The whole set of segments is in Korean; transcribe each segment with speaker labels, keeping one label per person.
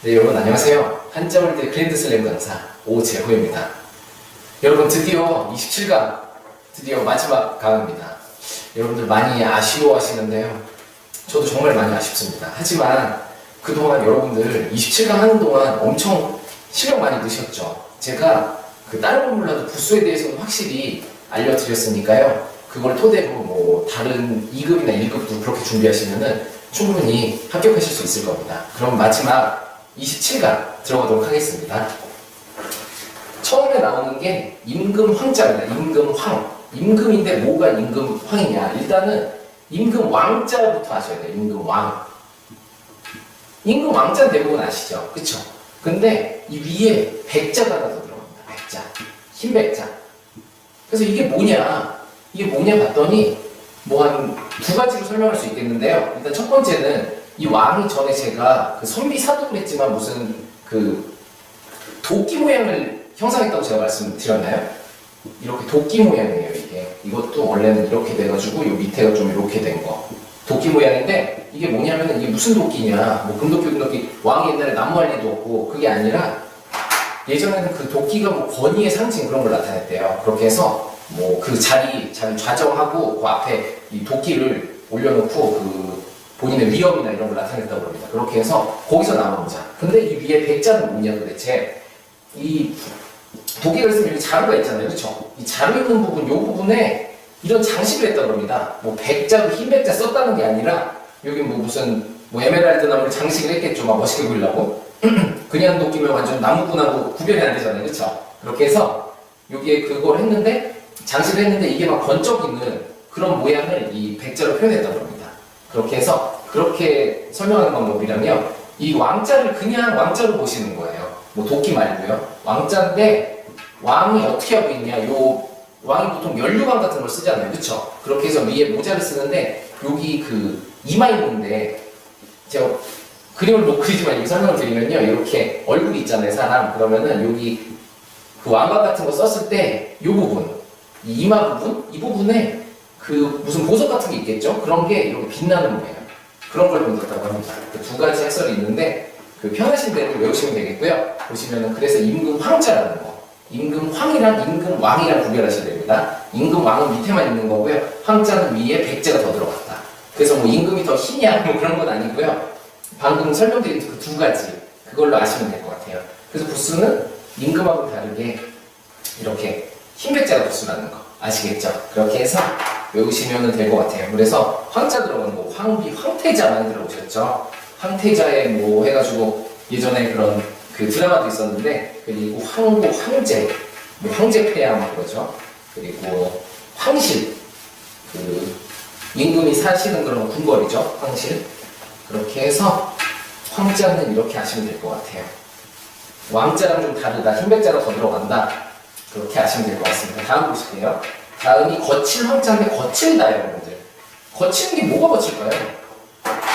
Speaker 1: 네, 여러분 안녕하세요. 한자월드 그랜드슬램 강사 오재호입니다. 여러분 드디어 27강 드디어 마지막 강입니다. 여러분들 많이 아쉬워하시는데요. 저도 정말 많이 아쉽습니다. 하지만 그동안 여러분들 27강 하는 동안 엄청 실력 많이 느셨죠. 제가 그 다른 건 몰라도 부수에 대해서는 확실히 알려드렸으니까요. 그걸 토대로 뭐 다른 2급이나 1급도 그렇게 준비하시면은 충분히 합격하실 수 있을 겁니다. 그럼 마지막 27강 들어가도록 하겠습니다. 처음에 나오는 게 임금 황자입니다. 임금 황. 임금인데 뭐가 임금 황이냐? 일단은 임금 왕자부터 아셔야 돼요. 임금 왕. 임금 왕자는 대부분 아시죠? 그쵸? 근데 이 위에 백자가 하나 더 들어갑니다. 백자. 흰 백자. 그래서 이게 뭐냐? 이게 뭐냐 봤더니 뭐 한 두 가지로 설명할 수 있겠는데요. 일단 첫 번째는 이 왕이 전에 제가 그 선비 사독을 했지만 무슨 그 도끼 모양을 형상했다고 제가 말씀드렸나요? 이렇게 도끼 모양이에요 이게. 이것도 원래는 이렇게 돼가지고 이 밑에가 좀 이렇게 된 거. 도끼 모양인데 이게 뭐냐면은 이게 무슨 도끼냐. 뭐 금도끼 금도끼. 왕이 옛날에 나무할 리도 없고 그게 아니라 예전에는 그 도끼가 뭐 권위의 상징 그런 걸 나타냈대요. 그렇게 해서 뭐 그 자리 자리 좌정하고 그 앞에 이 도끼를 올려놓고 그 본인의 위험이나 이런 걸 나타냈다고 합니다 그렇게 해서 거기서 나온 자 근데 이 위에 백자는 뭐냐 도대체 이 도끼가 있으면 여기 자루가 있잖아요. 그렇죠? 이 자루 있는 부분, 이 부분에 이런 장식을 했다고 합니다. 뭐 백자로 흰 백자 썼다는 게 아니라 여기 뭐 무슨 뭐 에메랄드 나무를 장식을 했겠죠. 막 멋있게 보이려고. 그냥 도끼면 완전 나무분하고 구별이 안 되잖아요. 그렇죠? 그렇게 해서 여기에 그걸 했는데 장식을 했는데 이게 막 번쩍이는 그런 모양을 이 백자로 표현했다고 합니다. 그렇게 해서 그렇게 설명하는 방법이라면 이 왕자를 그냥 왕자로 보시는 거예요. 뭐 도끼 말고요. 왕자인데 왕이 어떻게 하고 있냐? 요 왕이 보통 연류관 같은 걸 쓰잖아요, 그렇죠? 그렇게 해서 위에 모자를 쓰는데 여기 그 이마 있는데 제가 그림을 못 그리지만 이렇게 설명을 드리면요, 이렇게 얼굴이 있잖아요, 사람. 그러면은 여기 그 왕관 같은 거 썼을 때 이 부분, 이 이마 부분, 이 부분에 그 무슨 보석 같은 게 있겠죠? 그런 게 이렇게 빛나는 모양. 그런 걸 만들었다고 합니다. 그 두 가지 해설이 있는데 그 편하신 대로 외우시면 되겠고요. 보시면은 그래서 임금 황자라는 거. 임금 황이랑 임금 왕이랑 구별하셔야 됩니다. 임금 왕은 밑에만 있는 거고요. 황자는 위에 백제가 더 들어갔다. 그래서 뭐 임금이 더 희냐 뭐 그런 건 아니고요. 방금 설명드린 그 두 가지 그걸로 아시면 될 것 같아요. 그래서 부수는 임금하고 다르게 이렇게 흰 백자가 부수라는 거 아시겠죠? 그렇게 해서 외우시면 될 것 같아요. 그래서 황자 들어가는 거 황비 황태자 많이 들어오셨죠? 황태자에 뭐 해가지고 예전에 그런 그 드라마도 있었는데 그리고 황고 황제 뭐 황제폐하 뭐 그러죠. 그리고 황실 그 임금이 사시는 그런 궁궐이죠. 황실 그렇게 해서 황자는 이렇게 아시면 될 것 같아요. 왕자랑 좀 다르다. 흰백자가 더 들어간다. 그렇게 아시면 될 것 같습니다. 다음 보실게요. 다음이 거칠 황자인데 거칠다 여러분들. 거치는 게 뭐가 거칠까요?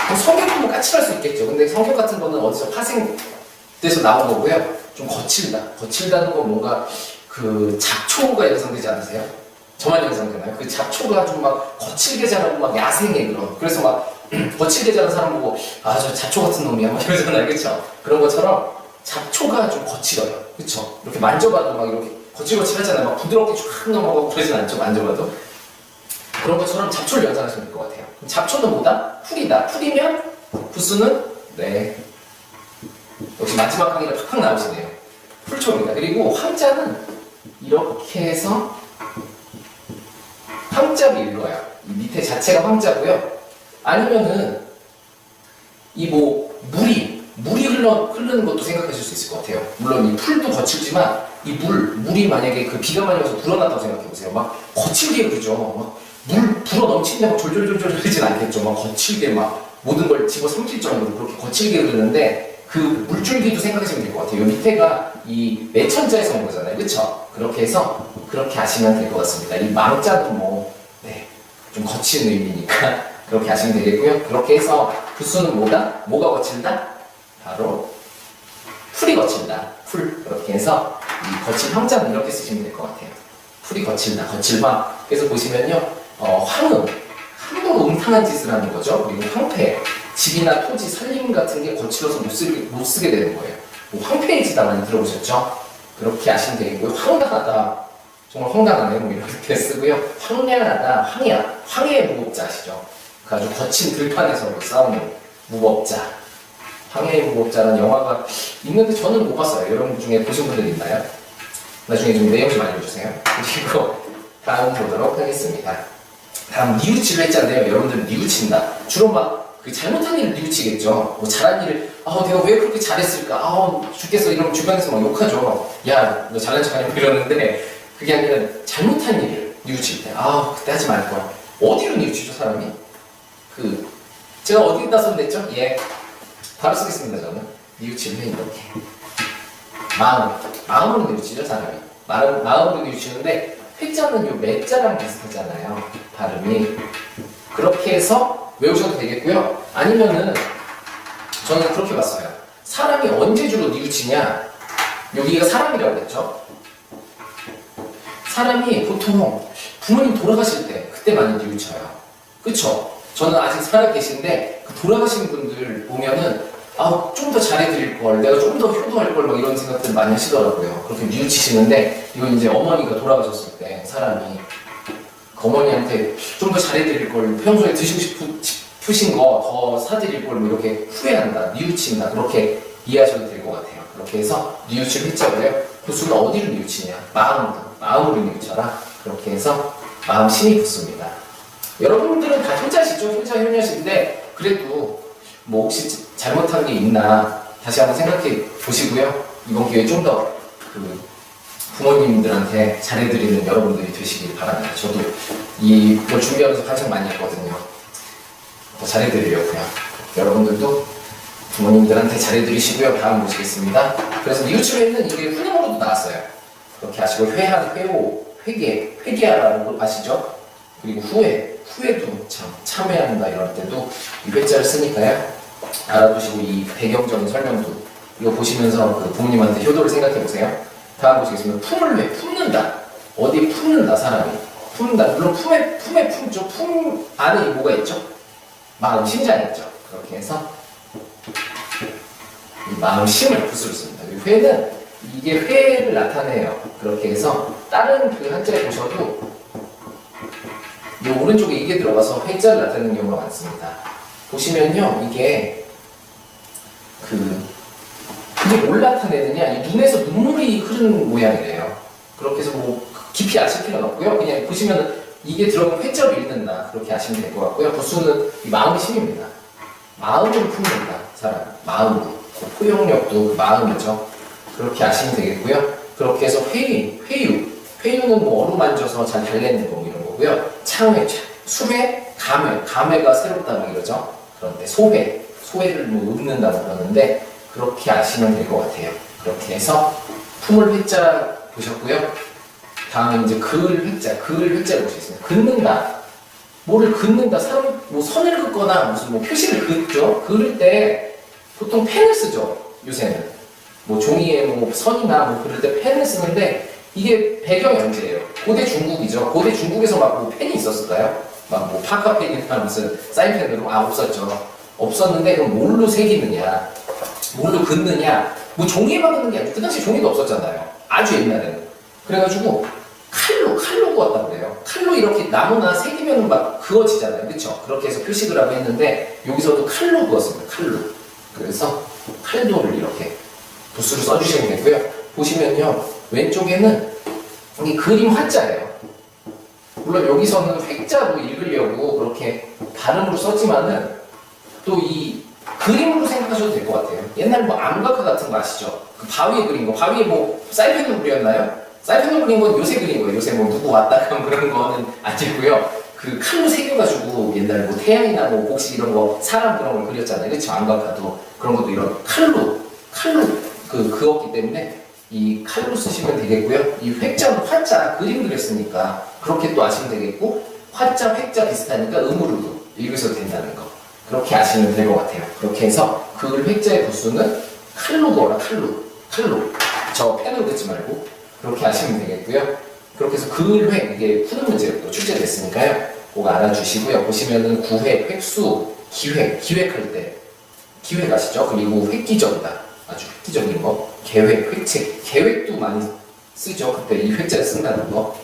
Speaker 1: 뭐 성격 보면 까칠할 수 있겠죠. 근데 성격 같은 거는 어디서 파생돼서 나온 거고요. 좀 거칠다. 거칠다는 건 뭔가 그 잡초가 연상되지 않으세요? 저만 연상되나요? 그 잡초가 좀 막 거칠게 자라고 막 야생의 그런. 그래서 막 거칠게 자란 사람 보고 아 저 잡초 같은 놈이야 막 이러잖아요. 그쵸? 그런 것처럼 잡초가 좀 거칠어요. 그쵸? 이렇게 만져봐도 막 이렇게 거칠거칠하잖아요. 막 부드럽게 쫙 넘어가고 그러진 않죠. 만져봐도. 그런 것처럼 잡초를 연상하시면 될 것 같아요. 잡초는 뭐다? 풀이다. 풀이면 부수는 네 역시 마지막 강의가 팍팍 나오시네요. 풀초입니다. 그리고 황자는 이렇게 해서 황자로 읽어요. 이 밑에 자체가 황자고요. 아니면은 이 뭐 물이 물이 흘러 흐르는 것도 생각하실 수 있을 것 같아요. 물론 이 풀도 거칠지만 이 물 물이 만약에 그 비가 많이 와서 불어났다고 생각해 보세요. 막 거칠게 흐르죠. 막물 불어 넘치는데 막 졸졸졸졸 흐르진 않겠죠. 막 거칠게 막 모든 걸 집어 삼킬 정도로 그렇게 거칠게 흐르는데 그 물줄기도 생각하시면 될 것 같아요. 이 밑에가 이 매천자에서 온 거잖아요. 그쵸? 그렇게 해서 그렇게 아시면 될 것 같습니다. 이 망자도 뭐, 네, 좀 거친 의미니까 그렇게 아시면 되겠고요. 그렇게 해서 부수는 뭐다? 뭐가 거칠다? 바로 풀이 거칠다. 풀. 그렇게 해서 이 거칠 황자는 이렇게 쓰시면 될 것 같아요. 풀이 거칠다. 거칠화. 그래서 보시면요. 어, 황은 함부로 음탕한 짓을 하는 거죠. 그리고 황폐, 집이나 토지, 살림 같은 게 거칠어서 못 쓰게, 못 쓰게 되는 거예요. 뭐 황폐해지다 많이 들어보셨죠? 그렇게 하시면 되겠고요. 황당하다. 정말 황당하네요. 뭐 이렇게 쓰고요. 황량하다, 황야, 황해의 무법자 아시죠? 그 아주 거친 들판에서 싸우는 무법자. 황해의 무법자라는 영화가 있는데 저는 못 봤어요. 여러분 중에 보신 분들 있나요? 나중에 좀 내용 좀 알려주세요. 그리고 다음 보도록 하겠습니다. 다음 뉘우치를 했잖아요. 여러분들 뉘우친다. 주로 막 그 잘못한 일을 뉘우치겠죠. 뭐 잘한 일을 아 내가 왜 그렇게 잘했을까? 아 죽겠어 이러면 주변에서 막 욕하죠. 야 너 잘난 척하냐 고 이러는데 그게 아니라 잘못한 일을 뉘우칠 때 아 그때 하지 말 거야. 어디로 뉘우치죠 사람이? 그 제가 어디 다 손댔죠? 예 바로 쓰겠습니다 저는. 뉘우치는 해 이렇게. 마음 마음으로 뉘우치죠 사람이. 마음, 마음으로 뉘우치는데 회자는 요 매자랑 비슷하잖아요 발음이. 그렇게 해서 외우셔도 되겠고요. 아니면은 저는 그렇게 봤어요. 사람이 언제 주로 뉘우치냐? 여기가 사람이라고 했죠? 사람이 보통 부모님 돌아가실 때 그때 많이 뉘우쳐요. 그쵸? 저는 아직 살아 계신데 그 돌아가신 분들 보면은 아, 좀 더 잘해드릴 걸, 내가 좀 더 효도할 걸, 막 이런 생각들 많이 하시더라고요. 그렇게 뉘우치시는데, 이건 이제 어머니가 돌아가셨을 때, 사람이, 그 어머니한테 좀 더 잘해드릴 걸, 평소에 드시고 싶으, 싶으신 거 더 사드릴 걸, 뭐 이렇게 후회한다, 뉘우친다, 그렇게 이해하셔도 될 것 같아요. 그렇게 해서 뉘우칠 했자고요. 부수가 어디로 뉘우치냐? 마음으로, 마음으로 뉘우쳐라. 그렇게 해서 마음 심이 붙습니다. 여러분들은 다 효자시죠? 효자, 효녀신데, 그래도 뭐 혹시 잘못한 게 있나 다시 한번 생각해 보시고요. 이번 기회에 좀 더 그 부모님들한테 잘해드리는 여러분들이 되시길 바랍니다. 저도 이걸 준비하면서 가장 많이 했거든요. 더 잘해드리려고요. 여러분들도 부모님들한테 잘해드리시고요. 다음 보시겠습니다. 그래서 뉘우치에는 이게 훈음으로도 나왔어요. 그렇게 하시고 회한, 회오, 회개, 회개하라는 걸 아시죠? 그리고 후회, 후회도 참 참회한다 이럴 때도 이 회자를 쓰니까요. 알아두시고 이 배경적인 설명도 이거 보시면서 그 부모님한테 효도를 생각해 보세요. 다음 보시겠습니다. 품을 왜 품는다. 어디 품는다 사람이 품는다. 물론 품에 품에 품죠. 품 안에 뭐가 있죠? 마음 심장이 있죠. 그렇게 해서 이 마음 심을 붓으로 씁니다. 이 회는 이게 회를 나타내요. 그렇게 해서 다른 그 한자에 보셔도 이 오른쪽에 이게 들어가서 회자를 나타내는 경우가 많습니다. 보시면요, 이게 그 그게 뭘 나타내느냐, 이 눈에서 눈물이 흐르는 모양이래요. 그렇게 해서 뭐 깊이 아실 필요는 없고요. 그냥 보시면 이게 들어가면 회자로 읽는다. 그렇게 아시면 될 것 같고요. 부수는 이 마음의 심입니다. 마음을 품는다, 사람. 마음으로. 그 포용력도 그 마음이죠. 그렇게 아시면 되겠고요. 그렇게 해서 회의, 회유. 회유는 뭐 어루만져서 잘 달래는 거 이런 거고요. 창회, 수회, 감회. 감회가 새롭다 뭐 이러죠. 그런데 소회, 소회를 뭐 읊는다고 그러는데 그렇게 아시면 될 것 같아요. 그렇게 해서 품을 회자 보셨고요. 다음에 이제 글 회자, 글 회자를 보시겠습니다. 긋는다. 뭐를 긋는다. 사람 뭐 선을 긋거나 무슨 뭐 표시를 긋죠. 그을 때 보통 펜을 쓰죠. 요새는 뭐 종이에 뭐 선이나 뭐 그럴 때 펜을 쓰는데 이게 배경이 언제예요? 고대 중국이죠. 고대 중국에서 막 뭐 펜이 있었을까요? 막 뭐 파카펜이나 무슨 사인펜으로 아 없었죠. 없었는데 그럼 뭘로 새기느냐? 뭘로 긋느냐? 뭐 종이에만 긋는 게 아니고 그 당시 종이도 없었잖아요. 아주 옛날에는. 그래가지고 칼로 칼로 구웠다고 그래요. 칼로 이렇게 나무나 새기면 막 그어지잖아요. 그렇죠? 그렇게 해서 표식을 하고 했는데 여기서도 칼로 구웠습니다. 칼로. 그래서 칼도를 이렇게 붓으로 써주시면 되고요. 보시면요. 왼쪽에는 이 그림 화자예요. 물론 여기서는 획자로 읽으려고 그렇게 발음으로 썼지만은 또 이 그림으로 생각하셔도 될 것 같아요. 옛날 뭐 암각화 같은 거 아시죠? 그 바위에 그린 거. 바위에 뭐 사이펜으로 그렸나요? 사이펜으로 그린 건 요새 그린 거예요. 요새 뭐 누구 왔다가 뭐 그런 거는 아니고요. 그 칼로 새겨가지고 옛날에 뭐 태양이나 뭐 복식 이런 거 사람 그런 걸 그렸잖아요. 그렇죠? 암각화도 그런 것도 이런 칼로 칼로 그 그었기 때문에 이 칼로 쓰시면 되겠고요. 이 획자는 화자 그림 그렸으니까 그렇게 또 아시면 되겠고 화자 획자 비슷하니까 음으로도 읽으셔도 된다는 거 그렇게 아시면 될 것 같아요. 그렇게 해서 그 획자의 부수는 칼로 넣어라 칼로 칼로 저 펜으로 긋지 말고 그렇게 아시면 되겠고요. 그렇게 해서 글획 이게 푸는 문제로 또 출제됐으니까요. 꼭 알아주시고요. 보시면은 구획, 획수, 기획, 기획할 때 기획하시죠. 그리고 획기적이다. 아주 획기적인 거. 계획, 획책, 계획도 많이 쓰죠. 그때 이 획자를 쓴다는 거.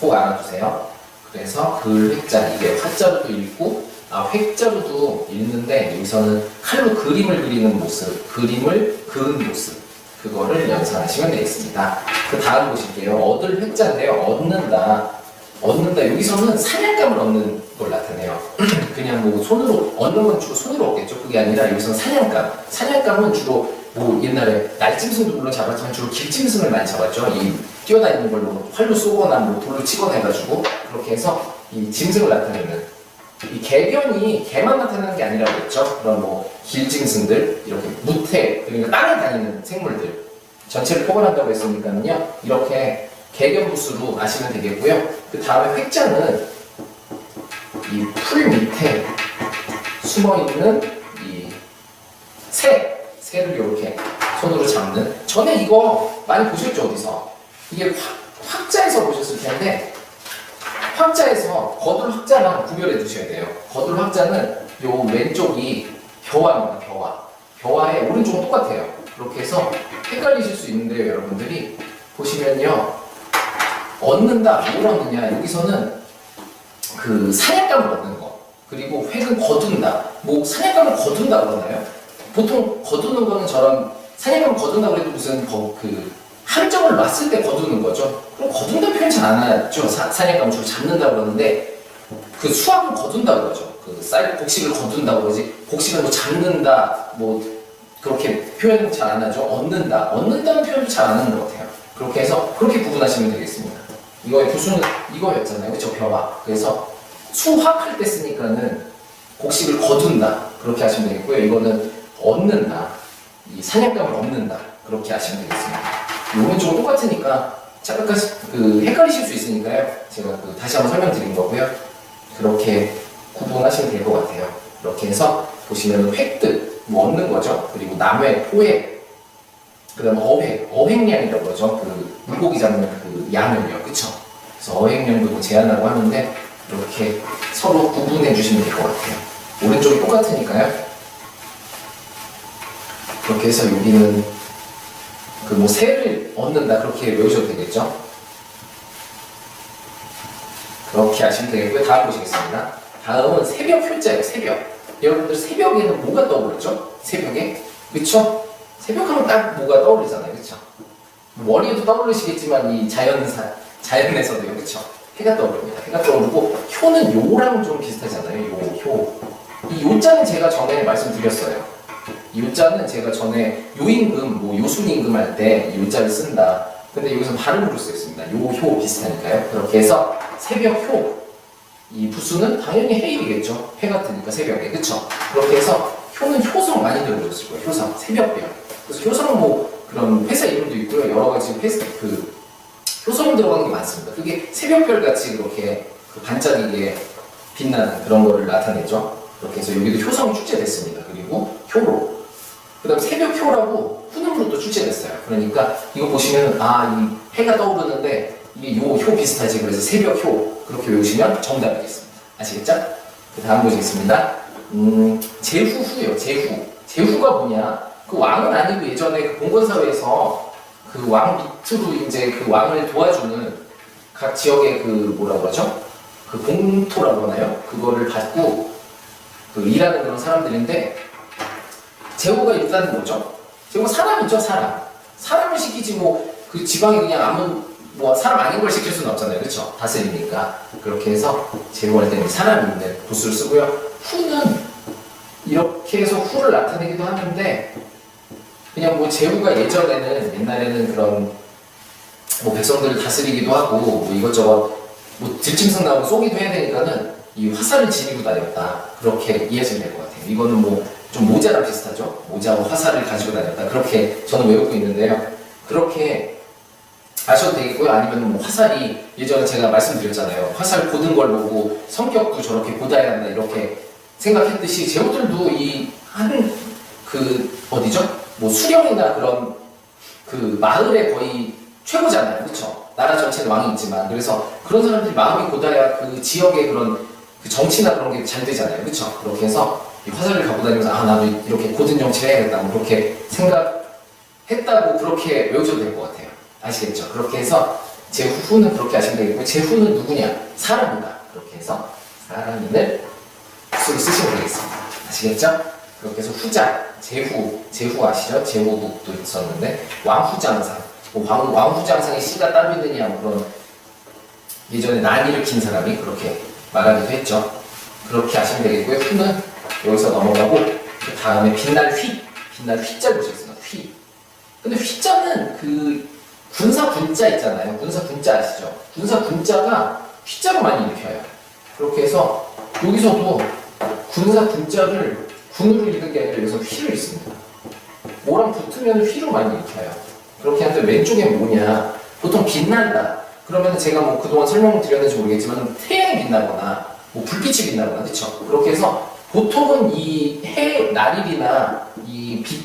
Speaker 1: 꼭 알아두세요. 그래서 글 획자, 이게 화자로도 읽고, 아, 획자로도 읽는데, 여기서는 칼로 그림을 그리는 모습, 그림을 그은 모습, 그거를 연상하시면 되겠습니다. 그 다음 보실게요. 얻을 획자인데요. 얻는다. 얻는다. 여기서는 사냥감을 얻는 걸 나타내요. 그냥 뭐 손으로, 얻는 건 주로 손으로 얻겠죠. 그게 아니라 여기서는 사냥감. 사냥감은 주로 뭐 옛날에 날짐승도 물론 잡았지만 주로 길짐승을 많이 잡았죠. 이 뛰어다니는 걸로 활로 쏘거나 뭐 돌로 치거나 해가지고 그렇게 해서 이 짐승을 나타내는 이 개변이 개만 나타나는 게 아니라고 했죠. 그런 뭐 길짐승들 이렇게 무태 그러니까 땅을 다니는 생물들 전체를 포괄한다고 했으니까는요. 이렇게 개견부수로 아시면 되겠고요. 그 다음에 획자는 이 풀 밑에 숨어 있는 이 새, 새를 이렇게 손으로 잡는. 전에 이거 많이 보셨죠 어디서? 이게 확, 확자에서 보셨을 텐데 확자에서 거둘 확자랑 구별해 두셔야 돼요. 거둘 확자는 요 왼쪽이 벼화입니다. 벼화. 벼화의 오른쪽은 똑같아요. 그렇게 해서 헷갈리실 수 있는데요, 여러분들이 보시면요, 얻는다, 뭘 얻느냐 여기서는 그 사냥감을 얻는 거 그리고 획은 거둔다. 뭐 사냥감을 거둔다 그러나요? 보통 거두는 거는 저런 사냥감을 거둔다고 해도 무슨 거, 그 함정을 놨을 때 거두는 거죠. 그럼 거둔다 표현 잘안 하죠. 사, 사냥감을 주로 잡는다 그러는데 그 수학은 거둔다 그러죠. 그 쌀 곡식을 거둔다 그러지. 곡식을 뭐 잡는다 뭐 그렇게 표현 잘 안 하죠. 얻는다. 얻는다는 표현도 잘 안 하는 것 같아요. 그렇게 해서 그렇게 구분하시면 되겠습니다. 이거의 부수는 이거였잖아요. 그렇죠? 벼화. 그래서 수확할 때 쓰니까는 곡식을 거둔다. 그렇게 하시면 되겠고요. 이거는 얻는다. 이 사냥감을 얻는다. 그렇게 하시면 되겠습니다. 이 오른쪽은 똑같으니까 착각하시, 그, 헷갈리실 수 있으니까요. 제가 그 다시 한번 설명드린 거고요. 그렇게 구분하시면 될 것 같아요. 이렇게 해서 보시면 획득, 뭐 얻는 거죠. 그리고 남회, 포획, 그 다음 어획, 어획량이라고 그러죠. 그 물고기 잡는 그 양을요. 그쵸? 그래서 어획량도 뭐 제한하고 하는데 이렇게 서로 구분해 주시면 될 것 같아요. 오른쪽이 똑같으니까요. 그렇게 해서 여기는 그 뭐 새를 얻는다 그렇게 외우셔도 되겠죠. 그렇게 하시면 되겠고요. 다음 보시겠습니다. 다음은 새벽 효자예요. 새벽. 여러분들 새벽에는 뭐가 떠오르죠? 새벽에? 그쵸? 새벽하면 딱 뭐가 떠오르잖아요. 그쵸? 머리에도 떠오르시겠지만 이 자연사, 자연에서도요. 그쵸? 해가 떠오릅니다. 해가 떠오르고 효는 요랑 좀 비슷하잖아요. 요, 효. 이 요자는 제가 전에 말씀드렸어요. 이 요자는 제가 전에 요임금, 뭐 요순임금 할 때 요자를 쓴다. 근데 여기서 발음으로 쓰였습니다. 요효 비슷하니까요. 그렇게 해서 새벽효. 이 부수는 당연히 해일이겠죠. 해 같으니까 새벽에. 그쵸? 그렇게 해서 효는 효성 많이 들어보셨을 거예요. 효성. 새벽별. 그래서 효성은 뭐 그런 회사 이름도 있고요. 여러 가지 회사, 그, 효성이 들어가는 게 많습니다. 그게 새벽별 같이 그렇게 그 반짝이게 빛나는 그런 거를 나타내죠. 그렇게 해서 여기도 효성이 출제됐습니다. 그리고 효로. 그 다음 새벽 효라고 훈음으로 또 출제됐어요. 그러니까 이거 보시면 아, 이 해가 떠오르는데 이게 요 효 비슷하지. 그래서 새벽 효. 그렇게 외우시면 정답이겠습니다. 아시겠죠? 그 다음 보시겠습니다. 음, 제후후요. 제후. 제후가 뭐냐? 그 왕은 아니고 예전에 그 봉건사회에서 그 왕 밑으로 이제 그 왕을 도와주는 각 지역의 그 뭐라 그러죠? 그 공토라고 하나요? 그거를 받고 그 일하는 그런 사람들인데 제후가 일단 뭐죠? 제후가 사람이죠, 사람. 사람을 시키지 뭐 그 지방에 그냥 아무 뭐 사람 아닌 걸 시킬 수는 없잖아요, 그렇죠? 다스리니까 그렇게 해서 제후할 때는 있는 부수를 쓰고요. 후는 이렇게 해서 후를 나타내기도 하는데 그냥 뭐 제후가 예전에는 옛날에는 그런 뭐 백성들을 다스리기도 하고 뭐 이것저것 뭐 들짐승 나오고 쏘기도 해야 되니까는 이 화살을 지니고 다녔다 그렇게 이해하시면 될 것 같아요. 이거는 뭐 좀 모자랑 비슷하죠. 모자와 화살을 가지고 다녔다 그렇게 저는 외우고 있는데요. 그렇게 아셔도 되겠고요. 아니면 뭐 화살이 예전에 제가 말씀드렸잖아요. 화살 고든 걸 보고 성격도 저렇게 고다해야 한다 이렇게 생각했듯이 제후들도 이 하는 그 어디죠? 뭐 수령이나 그런 그 마을의 거의 최고잖아요. 그렇죠? 나라 전체는 왕이 있지만 그래서 그런 사람들이 마음이 곧아야 그 지역의 그런 그 정치나 그런 게 잘 되잖아요. 그렇죠? 그렇게 해서 이 화살을 갖고 다니면서 아 나도 이렇게 고든 정치를 해야겠다 뭐 그렇게 생각했다고 그렇게 외워줘도 될 것 같아요. 아시겠죠? 그렇게 해서 제 후는 그렇게 하시면 되겠고 제 후는 누구냐? 사람이다. 그렇게 해서 사람인을 쓰시면 되겠습니다. 아시겠죠? 그렇게 해서 후자, 제후, 제후 아시죠? 제후국도 있었는데 왕후장상, 뭐 왕, 왕후장상에 씨가 따로 있느냐 뭐 그런 예전에 난 일으킨 사람이 그렇게 말하기도 했죠. 그렇게 하시면 되겠고요. 후는 여기서 넘어가고 그 다음에 빛날 휘, 빛날 휘자 보시겠습니다. 휘. 근데 휘자는 그 군사 군자 있잖아요. 군사 군자 아시죠? 군사 군자가 휘자로 많이 읽혀요. 그렇게 해서 여기서도 군사 군자를 군으로 읽는 게 아니라 여기서 휘를 읽습니다. 뭐랑 붙으면 휘로 많이 읽혀요. 그렇게 하는데 왼쪽에 뭐냐? 보통 빛난다. 그러면 제가 뭐 그동안 설명을 드렸는지 모르겠지만 태양이 빛나거나 뭐 불빛이 빛나거나 그렇죠. 그렇게 해서 보통은 이 해 날일이나 이 빛,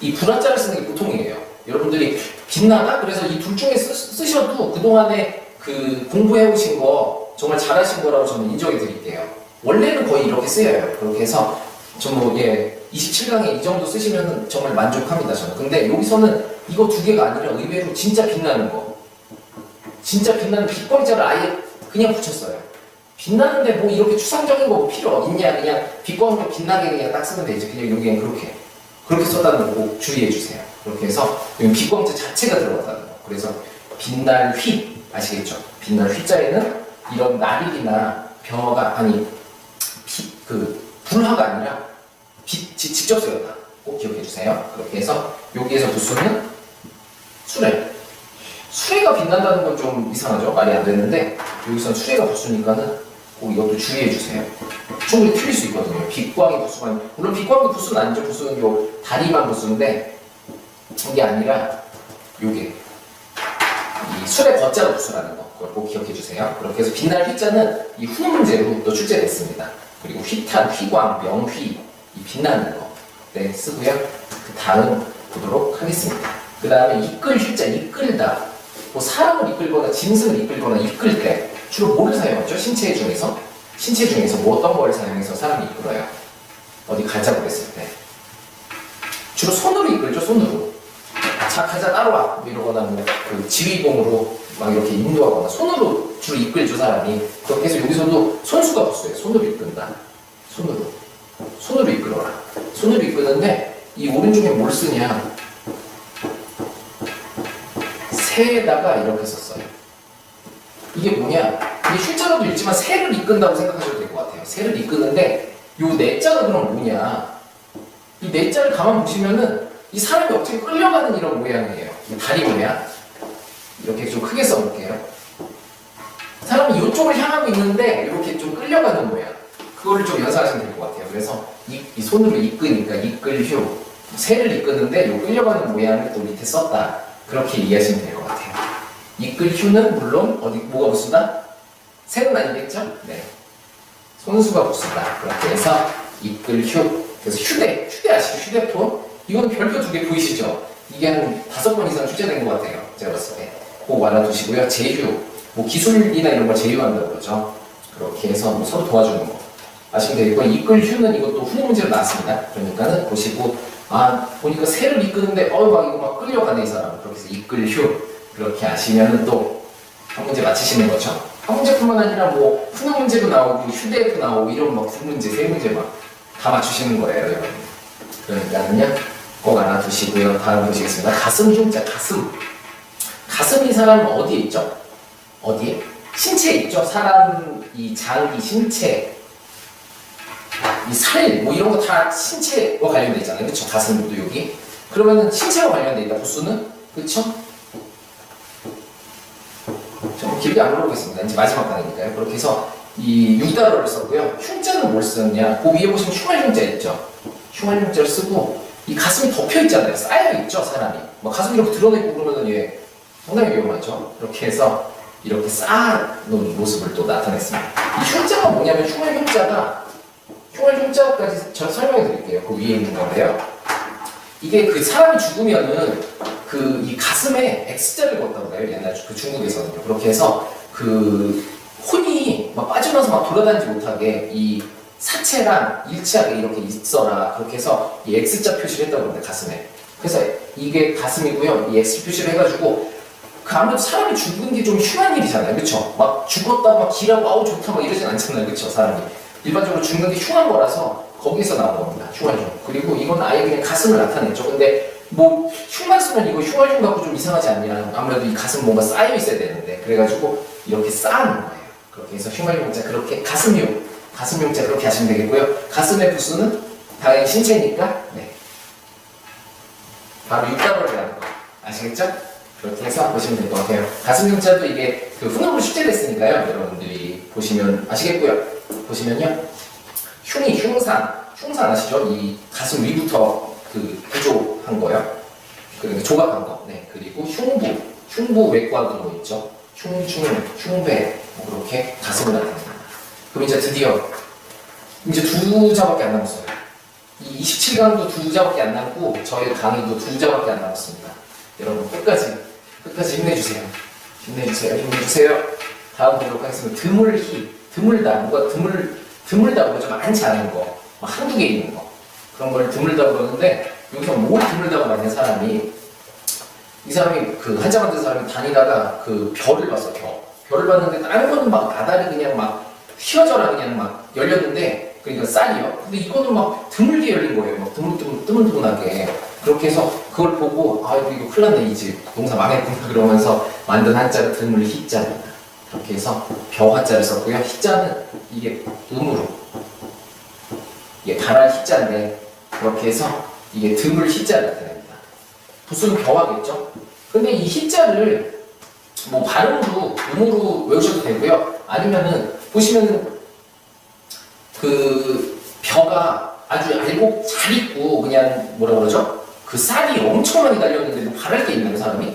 Speaker 1: 이 불화자를 쓰는 게 보통이에요. 여러분들이 빛나다? 그래서 이 둘 중에 쓰, 셔도 그동안에 그 공부해 오신 거 정말 잘하신 거라고 저는 인정해 드릴게요. 원래는 거의 이렇게 쓰여요. 그렇게 해서 전뭐 예, 27강에 이 정도 쓰시면 정말 만족합니다. 저는. 근데 여기서는 이거 두 개가 아니라 의외로 진짜 빛나는 거. 진짜 빛나는 빛광자를 아예 그냥 붙였어요. 빛나는데 뭐 이렇게 추상적인 거 뭐 필요 있냐 그냥 빛광으로 빛나게 그냥 딱 쓰면 되지 그냥 여기엔 그렇게 그렇게 썼다는 거꼭 주의해 주세요. 그렇게 해서 여기 빛광자 자체가 들어갔다는 거. 그래서 빛날 휘 아시겠죠? 빛날 휘자에는 이런 날일이나 병어가 아니 빛, 그 불화가 아니라 빛이 직접 쓰였다. 꼭 기억해 주세요. 그렇게 해서 여기에서 부수는 수레. 수레가 빛난다는 건 좀 이상하죠? 말이 안 되는데 여기서 수레가 부수니까는 꼭 이것도 주의해 주세요. 충분히 틀릴 수 있거든요. 빛광이 부수가 물론 빛광이 부수는 아니죠. 부수는 요 다리만 부수인데 이게 아니라 요게 이 수레 거자로 부수라는 거 그걸 꼭 기억해 주세요. 그렇게 해서 빛날 휘자는 이 후 문제로 또 출제됐습니다. 그리고 휘탄, 휘광, 명휘 이 빛나는 거 네, 쓰고요. 그 다음 보도록 하겠습니다. 그 다음에 이끌 휘자, 이끌다. 뭐 사람을 이끌거나 짐승을 이끌거나 이끌 때 주로 뭐를 사용하죠? 신체 중에서 신체 중에서 뭐 어떤 걸 사용해서 사람이 이끌어요? 어디 가자고 그랬을 때 주로 손으로 이끌죠 손으로 자 가자 따라와 뭐 이러거나 뭐 그 지휘봉으로 막 이렇게 인도하거나 손으로 주로 이끌죠 사람이 그렇게 해서 여기서도 손수가 없어요 손으로 이끈다 손으로 손으로 이끌어라 손으로 이끄는데 이 오른쪽에 뭘 쓰냐 새에다가 이렇게 썼어요. 이게 뭐냐? 이게 숫자로도 읽지만 새를 이끈다고 생각하셔도 될 것 같아요. 새를 이끄는데 요 내자가 그럼 뭐냐? 이 내자를 가만 보시면은 이 사람이 어떻게 끌려가는 이런 모양이에요. 이 다리 모양. 이렇게 좀 크게 써볼게요. 사람이 이쪽을 향하고 있는데 이렇게 좀 끌려가는 모양. 그거를 좀 연상하시면 될 것 같아요. 그래서 이, 이 손으로 이끄니까 이끌휴. 새를 이끄는데 요 끌려가는 모양을 또 밑에 썼다. 그렇게 이해하시면 될 것 같아요. 이끌 휴는 물론 어디 뭐가 붙는다? 새는 아니겠죠? 네. 손수가 붙는다. 그렇게 해서 이끌 휴. 그래서 휴대, 휴대 아시죠? 휴대폰. 이건 별표 두 개 보이시죠? 이게 한 다섯 번 이상 휴대된 것 같아요. 제가 봤을 때. 꼭 알아두시고요. 제휴. 뭐 기술이나 이런 걸 제휴한다고 그러죠. 그렇게 해서 뭐 서로 도와주는 거. 아시면 되겠고 이끌 휴는 이것도 훈련 문제로 나왔습니다. 그러니까는 보시고 아 보니까 새를 이끄는데 어이 막 이거 막 끌려가네 이 사람 그렇게 해서 이끌 휴 그렇게 하시면은 또 한 문제 맞히시는 거죠 한 문제뿐만 아니라 뭐 푸는 문제도 나오고 휴대도 나오고 이런 막 두 문제 세 문제 막 다 맞추시는 거예요 여러분 그러니까는요 꼭 알아두시고요 다음 보시겠습니다 가슴 흉자 가슴 가슴 이 사람은 어디에 있죠 어디에 신체에 있죠 사람 이 장기 신체 이 살, 뭐 이런 거 다 신체와 관련돼 있잖아요. 그쵸? 가슴도 여기. 그러면은 신체와 관련돼 있다. 부수는? 그쵸? 좀 길게 안 물어보겠습니다. 이제 마지막 단계니까요. 그렇게 해서 이 6단어를 썼고요. 흉자는 뭘 쓰느냐? 그 위에 보시면 흉활 흉자 있죠? 흉활 흉자를 쓰고 이 가슴이 덮여 있잖아요. 쌓여 있죠, 사람이. 뭐 가슴 이렇게 드러내고 그러면은 얘 상당히 위험하죠. 이렇게 해서 이렇게 쌓아놓은 모습을 또 나타냈습니다. 이 흉자가 뭐냐면 흉활 흉자가 흉을 흉자까지 저 설명해 드릴게요. 그 위에 있는 건데요. 이게 그 사람이 죽으면은 그 이 가슴에 X자를 걷다고 해요. 옛날 그 중국에서는요. 그렇게 해서 그 혼이 막 빠져나서 막 돌아다니지 못하게 이 사체랑 일치하게 이렇게 있어라. 그렇게 해서 이 X자 표시를 했다고 합니다. 가슴에. 그래서 이게 가슴이고요. 이 X 표시를 해가지고 그 아무래도 사람이 죽는 게 좀 흉한 일이잖아요. 그렇죠? 막 죽었다 막 길하고 아우 좋다 막 이러진 않잖아요. 그렇죠? 사람이. 일반적으로 죽는 게 흉한 거라서 거기서 나온 겁니다. 흉활흉. 그리고 이건 아예 그냥 가슴을 나타냈죠. 근데 뭐 흉만 쓰면 이거 흉활흉 갖고 좀 이상하지 않냐. 아무래도 이 가슴 뭔가 쌓여 있어야 되는데 그래가지고 이렇게 쌓는 거예요. 그렇게 해서 흉활흉자 그렇게 가슴용 가슴용자 그렇게 하시면 되겠고요. 가슴의 부수는 당연히 신체니까 네. 바로 육가벌이라는 거 아시겠죠? 그렇게 해서 보시면 될 것 같아요. 가슴용자도 이게 그 훈업으로 출제됐으니까요. 여러분들이 보시면 아시겠고요. 보시면요. 흉이 흉산, 흉산 아시죠? 이 가슴 위부터 그 구조한 거요. 그리고 조각한 거. 네. 그리고 흉부, 흉부 외과도 있죠. 흉중, 흉배, 뭐 그렇게 가슴을 나타냅니다. 그럼 이제 드디어 이제 두 자밖에 안 남았어요. 이 27강도 두 자밖에 안 남고 저희 강의도 두 자밖에 안 남았습니다. 여러분 끝까지 끝까지 힘내주세요. 힘내주세요. 힘내주세요. 다음 보도록 하겠습니다. 드물히 드물다 뭔가 드물 드물다 뭔가 좀 많지 않은 거, 막 한두 개 있는 거 그런 걸 드물다 그러는데 여기서 뭘 드물다고 말하는 사람이 이 사람이 그 한자 만든 사람이 다니다가 그 별을 봤어 별 별을 봤는데 다른 거는 막 나달이 그냥 막 휘어져라 그냥 막 열렸는데 그러니까 쌀이요. 근데 이거는 막 드물게 열린 거예요. 막 드물드물 뜨문뜨문하게 그렇게 해서 그걸 보고 아 이거 큰일 났네 이 집 농사 망했구나 그러면서 만든 한자가 드물 희자입니다. 그렇게 해서 벼화자를 썼고요. 희자는 이게 음으로 이게 달할 희자인데 그렇게 해서 이게 드물 희자를 나타냅니다. 부수는 벼화겠죠? 근데 이 희자를 뭐 발음으로 음으로 외우셔도 되고요. 아니면은 보시면은 그 벼가 아주 알고 잘 있고 그냥 뭐라 그러죠? 그 쌀이 엄청 많이 달렸는데 뭐 바랄 게 있나요 사람이?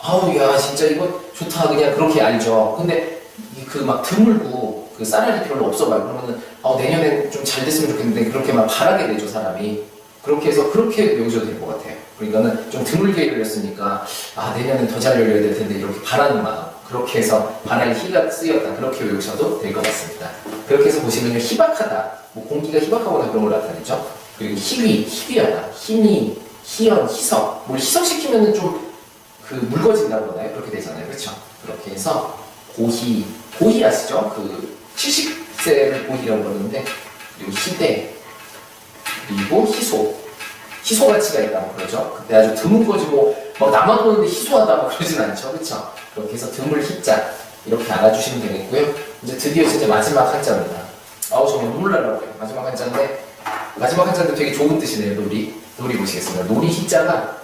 Speaker 1: 아우 야 진짜 이거 좋다 그냥 그렇게 알죠. 근데 그 막 드물고 그 쌀알이 별로 없어봐요. 그러면은 아 내년엔 좀 잘 됐으면 좋겠는데 그렇게 막 바라게 되죠 사람이. 그렇게 해서 그렇게 외우셔도 될것 같아요. 그러니까는 좀 드물게 열렸으니까 아 내년엔 더 잘 열려야 될 텐데 이렇게 바라는 마음 그렇게 해서 바랄 희가 쓰였다 그렇게 외우셔도 될 것 같습니다. 그렇게 해서 보시면요 희박하다 뭐 공기가 희박하거나 그런 걸 나타내죠. 그리고 희귀 희귀하다 힘이 희연 희석 뭘 희석시키면은 좀 그 묽어진다고 그러나요? 그렇게 되잖아요. 그렇죠? 그렇게 해서 고희 고희 아시죠? 그 70세를 고희라고 그러는데 그리고 희대 그리고 희소 희소 가치가 있다고 그러죠. 근데 아주 드문 거지 뭐막 나만 보는데 희소하다 뭐 그러진 않죠. 그렇죠? 그렇게 해서 드물 희자 이렇게 알아주시면 되겠고요. 이제 드디어 진짜 마지막 한자입니다. 아우 정말 눈물 날라고 해요. 마지막 한자인데 마지막 한자인데 되게 좋은 뜻이네요. 놀이 놀이 보시겠습니다. 놀이 희자가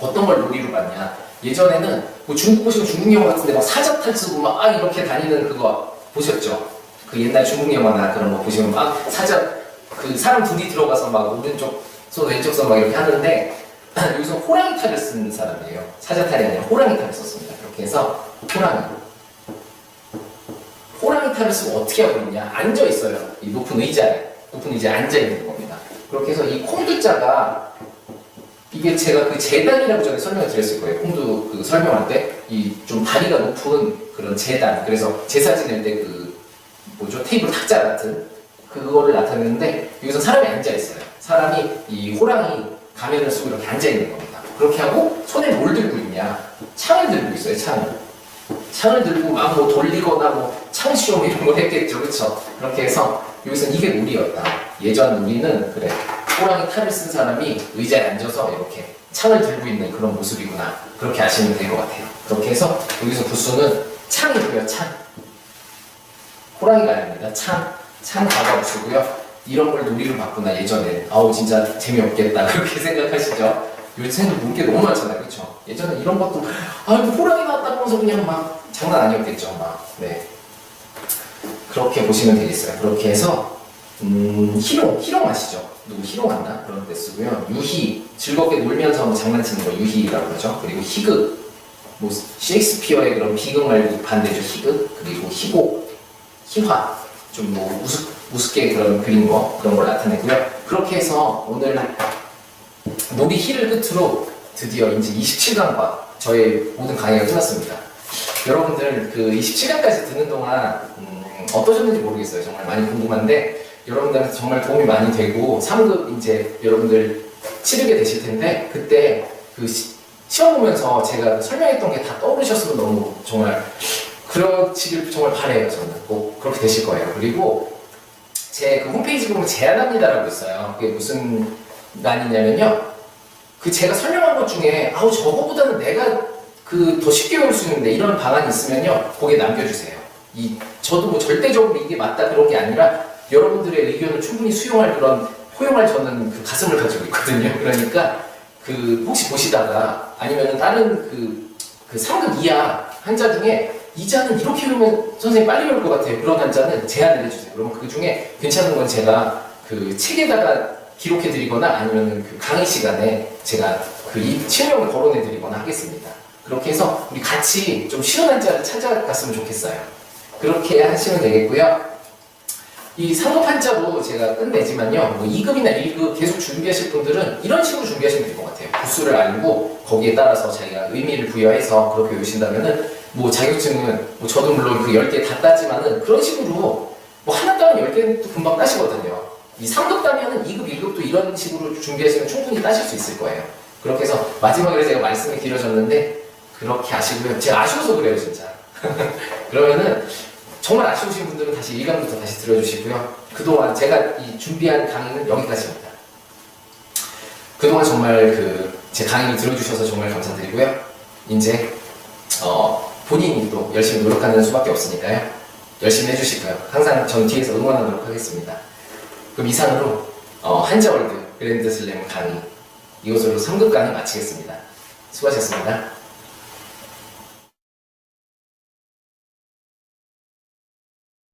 Speaker 1: 어떤 걸 놀이로 봤냐? 예전에는 뭐 중국 보시면 중국 영화 같은데 막 사자탈 쓰고 막 아 이렇게 다니는 그거 보셨죠? 그 옛날 중국 영화나 그런 거 보시면 막 사자 그 사람 둘이 들어가서 막 오른쪽 손 왼쪽 손 막 이렇게 하는데 여기서 호랑이 탈을 쓰는 사람이에요. 사자 탈이 아니라 호랑이 탈을 썼습니다. 그렇게 해서 호랑이 호랑이 탈을 쓰고 어떻게 하고 있냐? 앉아 있어요. 이 높은 의자에 높은 의자에 앉아 있는 겁니다. 그렇게 해서 이 콩두자가 이게 제가 그 재단이라고 전에 설명을 드렸을 거예요. 콩두 그 설명할 때 이 좀 다리가 높은 그런 재단. 그래서 제사 지낼 때 그 뭐죠 테이블 탁자 같은 그거를 나타내는데 여기서 사람이 앉아 있어요. 사람이 이 호랑이 가면을 쓰고 이렇게 앉아 있는 겁니다. 그렇게 하고 손에 뭘 들고 있냐? 창을 들고 있어요. 창을. 창을 들고 막 뭐 돌리거나 뭐 창시험 이런 거 했겠죠. 그렇죠? 그렇게 해서 여기서는 이게 놀이였다. 예전 놀이는 그래. 호랑이 탈을 쓴 사람이 의자에 앉아서 이렇게 창을 들고 있는 그런 모습이구나. 그렇게 아시면 될 것 같아요. 그렇게 해서 여기서 부수는 창이고요. 창. 호랑이가 아닙니다. 창. 창 잡아주시고요. 이런 걸 놀이로 봤구나 예전에. 아우 진짜 재미없겠다. 그렇게 생각하시죠? 요새는 놀게 너무 많잖아요. 그렇죠? 예전에 이런 것도 아이고 호랑이 나왔다고 하면서 그냥 막 장난 아니었겠죠. 막. 네. 그렇게 보시면 되겠어요. 그렇게 해서 음, 희롱, 희롱 아시죠? 누구 희롱한다? 그런 데 쓰고요. 유희, 즐겁게 놀면서 뭐 장난치는 거 유희라고 그러죠. 그리고 희극, 뭐 셰익스피어의 그런 비극 말고 반대죠. 희극, 그리고 희곡, 희화, 좀 뭐 우습, 우습게 그런 그린 거, 그런 걸 나타내고요. 그렇게 해서 오늘 놀이 희를 끝으로 드디어 이제 27강과 저의 모든 강의가 끝났습니다. 여러분들 그 27강까지 듣는 동안 음, 어떠셨는지 모르겠어요. 정말 많이 궁금한데 여러분들한테 정말 도움이 많이 되고 3급 이제 여러분들 치르게 되실 텐데 그때 그 시, 시험 보면서 제가 설명했던 게 다 떠오르셨으면 너무 정말 그러시길 정말 바래요. 저는 꼭 그렇게 되실 거예요. 그리고 제 그 홈페이지 보면 제안합니다라고 있어요. 그게 무슨 난이냐면요. 그 제가 설명한 것 중에 아우 저거보다는 내가 그 더 쉽게 외울 수 있는데 이런 방안이 있으면요. 거기에 남겨주세요. 이 저도 뭐 절대적으로 이게 맞다 그런 게 아니라 여러분들의 의견을 충분히 수용할 그런 포용할 저는 그 가슴을 가지고 있거든요. 그러니까 그 혹시 보시다가 아니면은 다른 그, 그 3급 이하 한자 중에 이자는 이렇게 외우면 선생님 빨리 외울 것 같아요. 그런 한자는 제안을 해주세요. 그러면 그 중에 괜찮은 건 제가 그 책에다가 기록해 드리거나 아니면 그 강의 시간에 제가 그이 실명을 거론해 드리거나 하겠습니다. 그렇게 해서 우리 같이 좀 쉬운 한자를 찾아갔으면 좋겠어요. 그렇게 하시면 되겠고요. 이 상급 한자도 제가 끝내지만요. 뭐 2급이나 1급 계속 준비하실 분들은 이런 식으로 준비하시면 될 것 같아요. 구수를 알고 거기에 따라서 자기가 의미를 부여해서 그렇게 외우신다면은 뭐 자격증은 뭐 저도 물론 그 10개 다 땄지만은 그런 식으로 뭐 하나 따면 10개는 금방 따시거든요. 이 3급 따면은 2급, 1급도 이런 식으로 준비하시면 충분히 따실 수 있을 거예요. 그렇게 해서 마지막에 제가 말씀이 길어졌는데 그렇게 아시고요. 제가 아쉬워서 그래요, 진짜. 그러면은 정말 아쉬우신 분들은 다시 1강부터 다시 들어주시고요. 그동안 제가 이 준비한 강의는 여기까지입니다. 그동안 정말 그 제 강의를 들어주셔서 정말 감사드리고요. 이제 어, 본인이 또 열심히 노력하는 수밖에 없으니까요. 열심히 해주시고요. 항상 전 뒤에서 응원하도록 하겠습니다. 그럼 이상으로 어, 한자월드 그랜드 슬램 강의 이것으로 3급 강의 마치겠습니다. 수고하셨습니다.